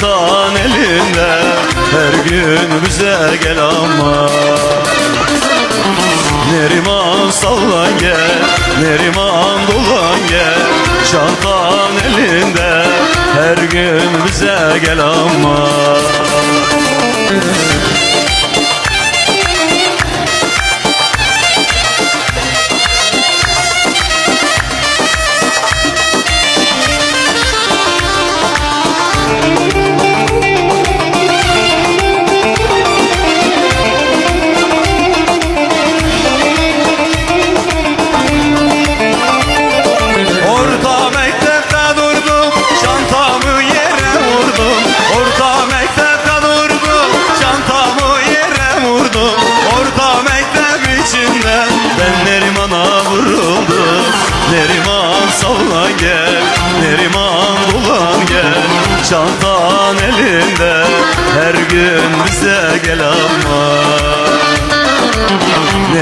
Çantan elinde Her gün bize gel ama. Neriman sallan gel Neriman dolan gel. Çantan elinde Her gün bize gel ama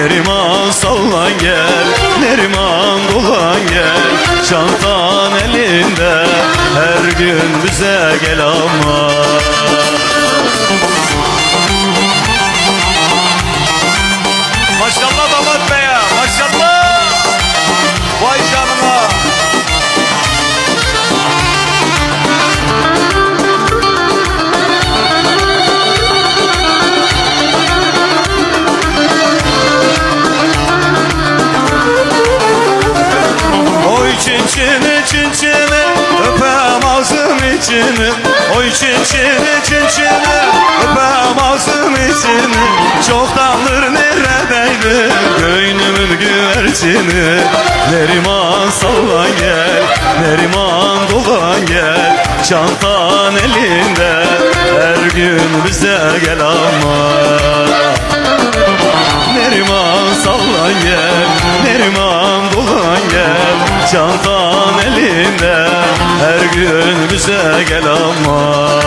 Neriman sallan gel. Neriman dolan gel. Çantan elinde. Her gün bize gel ama Oy çinçini çinçini öpem ağzım içini. Oy çinçini çinçini öpem ağzım içini. Çoktandır neredeydi göynümün güvercini? Neriman sallan gel Neriman dolan gel. Çantan elinde her gün bize gel ama Neriman sallan gel. Neriman dolan gel. Çantan elinde. Her gün bize gel ama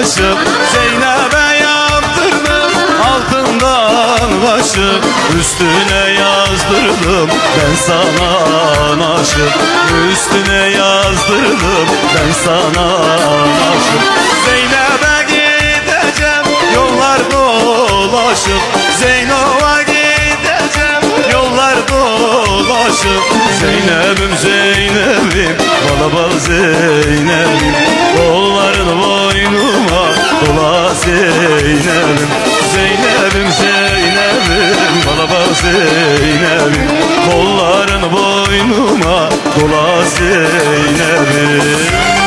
kaşık Zeynep'e yaptırdım altından kaşık Üstüne yazdırdım. Ben sana aşık Üstüne yazdırdım. Ben sana aşık. Zeynep'e gideceğim yollar dolaşıp. Zeyno'ya gideceğim yollar dolaşıp. Zeynep'im Zeynep'im bala bal Zeynep'im. Kolların boynuma dola Zeynep'im Zeynep'im Zeynep'im bala bal Zeynep'im. Kolların boynuma dola Zeynep'im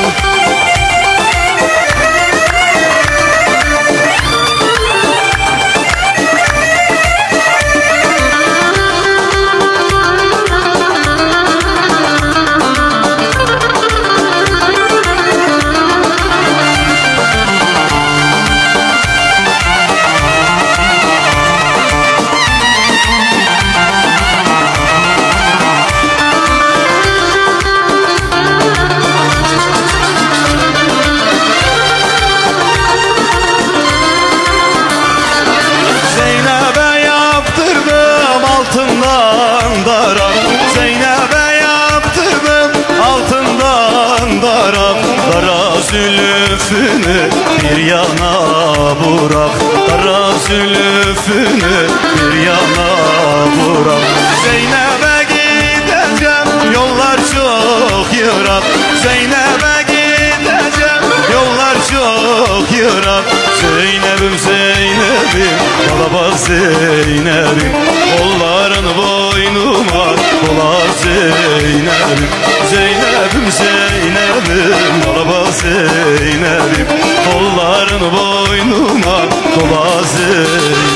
bir yana bırak. Kara zülfünü bir yana bırak. Zeynep'e gideceğim yollar çok yırak. Zeynep'e gideceğim yollar çok yırak. Zeynep'im Zeynep'im Baba Zeynep'im. Kolların boynuma dolar Zeynep'im. Zeynep'im Zeynep'im. Baba Zeynep'im. Kolların boynuma dolar Zeynep'im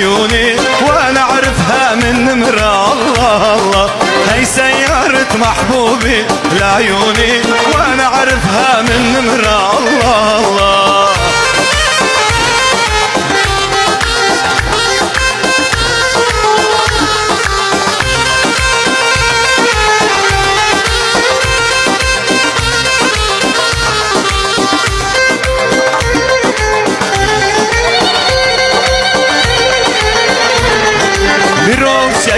لعيوني وأنا أعرفها من نمرة الله. الله هي سيارة محبوبي لعيوني وأنا أعرفها من نمرة الله الله.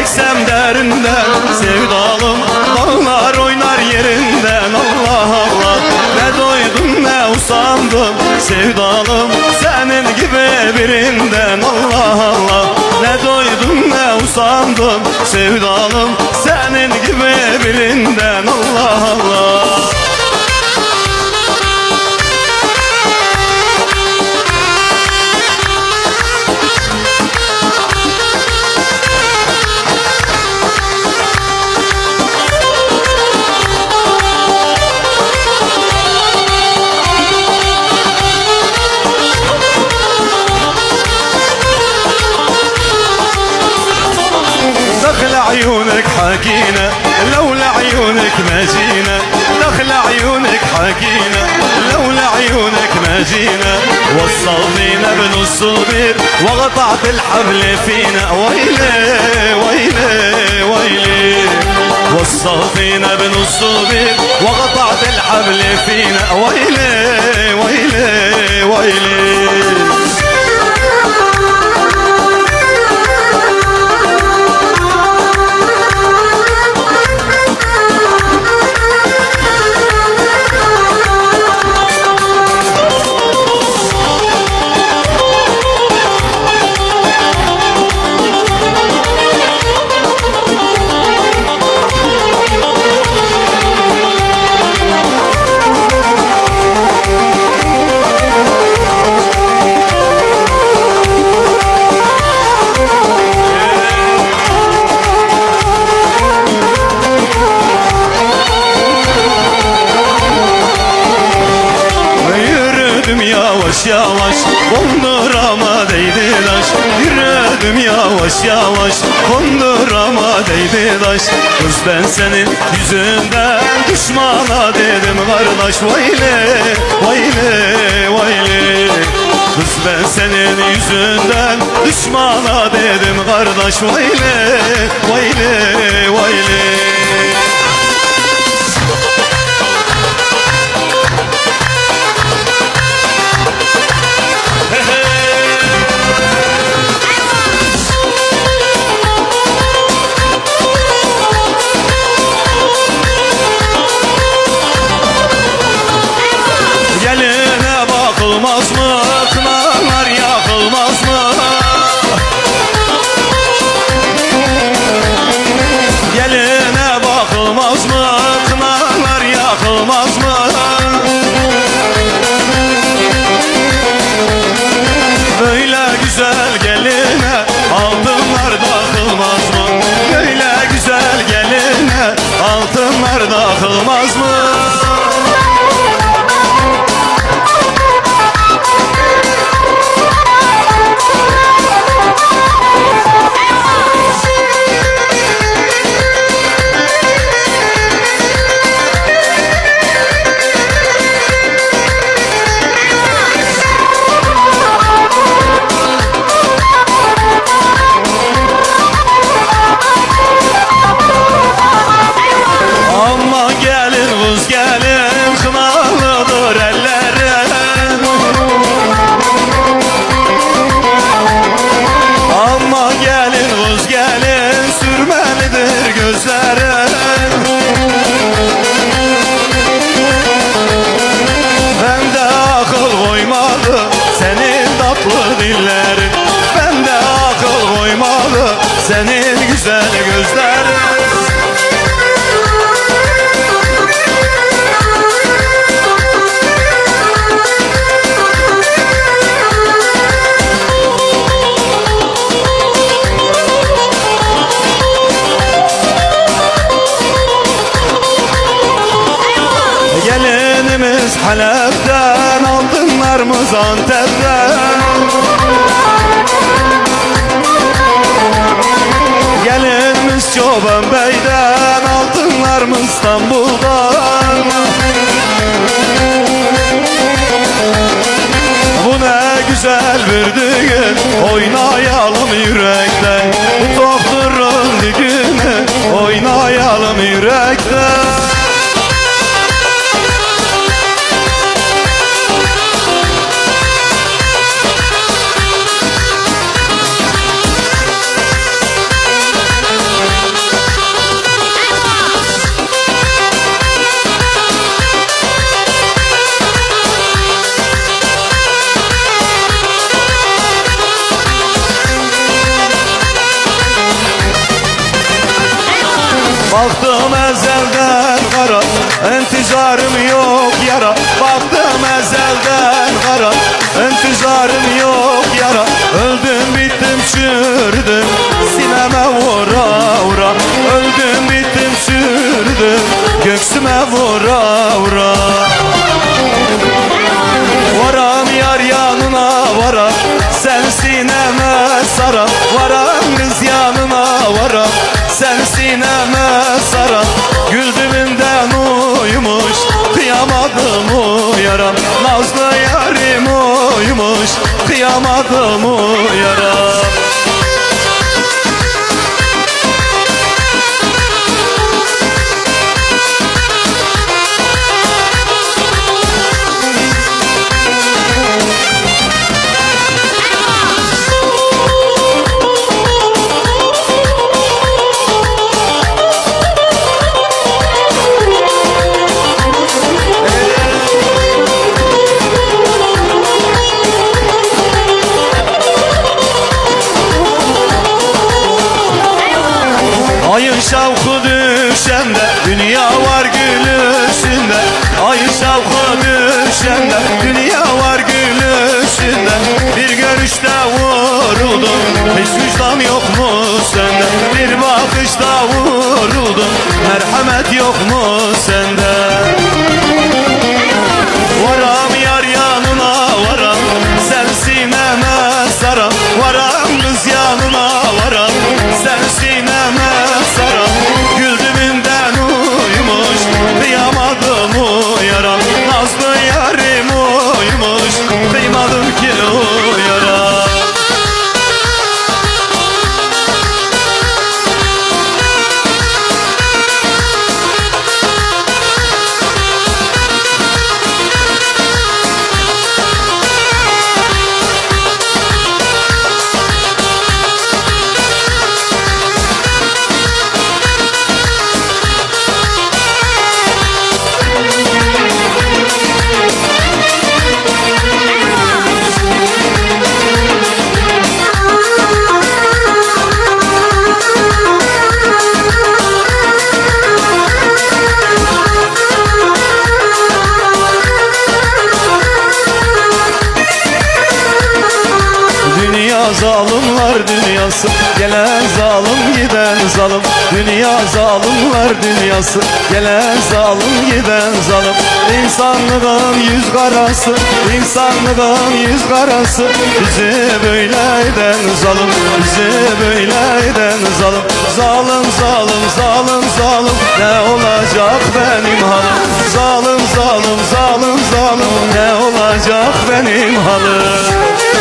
Çeksem derinden Sevdalım dağlar oynar yerinden. Allah Allah Ne doydum ne usandım Sevdalım senin gibi birinden. Allah Allah Ne doydum ne usandım Sevdalım senin gibi birinden. Allah Allah عيونك حكينا لولا عيونك ما جينا. دخل عيونك حكينا لولا عيونك ما جينا. وصلتينا بنص البير وقطعت الحبل فينا. ويلي ويلي ويلي. وصلتينا بنص البير وقطعت الحبل فينا. ويلي ويلي ويلي. Yürüdüm yavaş yavaş Kondurama değdi taş. Yürüdüm yavaş yavaş Kondurama değdi taş. Kız ben senin yüzünden Düşmana dedim kardeş. Vayle vayle vayle Kız Ben senin yüzünden düşmana dedim kardeş. Vayle, vayle, vayle Geline Antep'ten Gelinimiz Çoban Bey'den Altınlarımız İstanbul'dan Bu ne güzel bir düğün Oynayalım yürekten. Bu doktorun düğünü Oynayalım yürekten Baktım ezelden kara Entizarım yok yara. Baktım ezelden kara Entizarım yok yara. Öldüm bittim çürdüm Sineme vura vura. Öldüm bittim çürdüm Göksüme vura vura Kıyamadım uyaram düşende Dünya var gülüşünde Ayın şavku düşende Dünya var gülüşünde Bir görüşte vuruldum Hiç vicdan yok mu sende? Bir bakışta vuruldum Merhamet yok mu dünyası. Gelen zalim giden zalim. Dünya zalimler dünyası. Gelen zalim giden zalim. İnsanlığın yüz karası. İnsanlığın yüz karası. Bizi böyle eden zalim. Bizi böyle eden zalim. Zalim zalim zalim zalim. Ne olacak benim halim? Zalim zalim zalim zalim. Ne olacak benim halim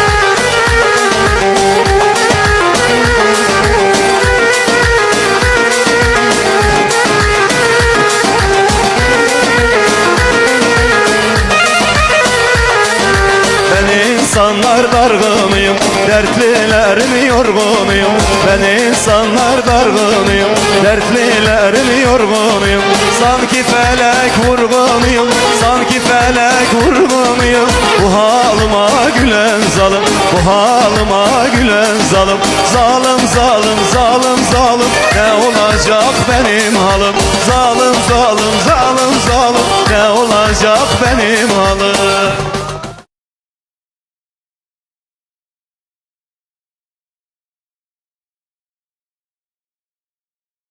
insanlar dargınıyım. Dertlilerim yorgunuyum? Ben insanlar dargınıyım. Dertlilerim yorgunuyum? Sanki felek vurgunuyum. Sanki felek vurgunuyum. Bu halıma gülen zalim. Bu halıma gülen zalim. Zalim zalim zalim zalim. Ne olacak benim halim Zalim zalim zalim zalim. Ne olacak benim halim